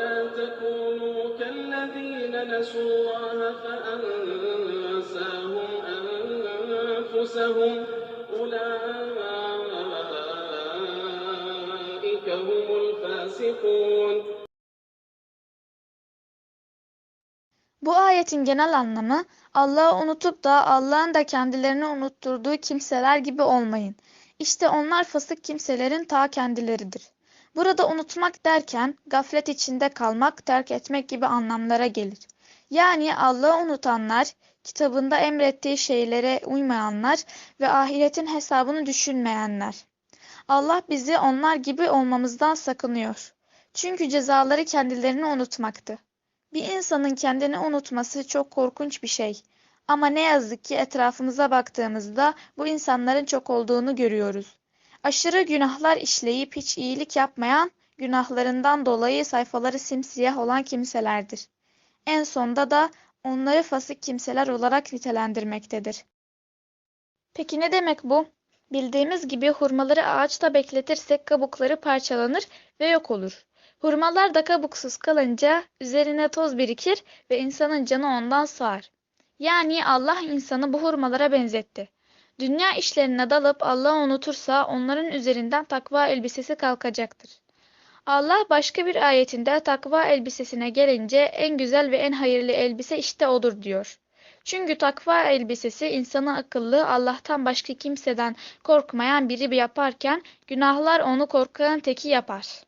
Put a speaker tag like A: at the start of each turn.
A: ولا تكونوا كالذين نسوا الله فأنساهم أنفسهم أولئك هم الفاسقون
B: Bu ayetin genel anlamı Allah'ı unutup da Allah'ın da kendilerini unutturduğu kimseler gibi olmayın. İşte onlar fasık kimselerin ta kendileridir. Burada unutmak derken gaflet içinde kalmak, terk etmek gibi anlamlara gelir. Yani Allah'ı unutanlar, kitabında emrettiği şeylere uymayanlar ve ahiretin hesabını düşünmeyenler. Allah bizi onlar gibi olmamızdan sakınıyor. Çünkü cezaları kendilerini unutmaktı. Bir insanın kendini unutması çok korkunç bir şey. Ama ne yazık ki etrafımıza baktığımızda bu insanların çok olduğunu görüyoruz. Aşırı günahlar işleyip hiç iyilik yapmayan, günahlarından dolayı sayfaları simsiyah olan kimselerdir. En sonda da onları fasık kimseler olarak nitelendirmektedir. Peki ne demek bu? Bildiğimiz gibi hurmaları ağaçta bekletirsek kabukları parçalanır ve yok olur. Hurmalar da kabuksuz kalınca üzerine toz birikir ve insanın canı ondan sağar. Yani Allah insanı bu hurmalara benzetti. Dünya işlerine dalıp Allah'ı unutursa onların üzerinden takva elbisesi kalkacaktır. Allah başka bir ayetinde takva elbisesine gelince en güzel ve en hayırlı elbise işte odur diyor. Çünkü takva elbisesi insanı akıllı, Allah'tan başka kimseden korkmayan biri yaparken günahlar onu korkanın teki yapar.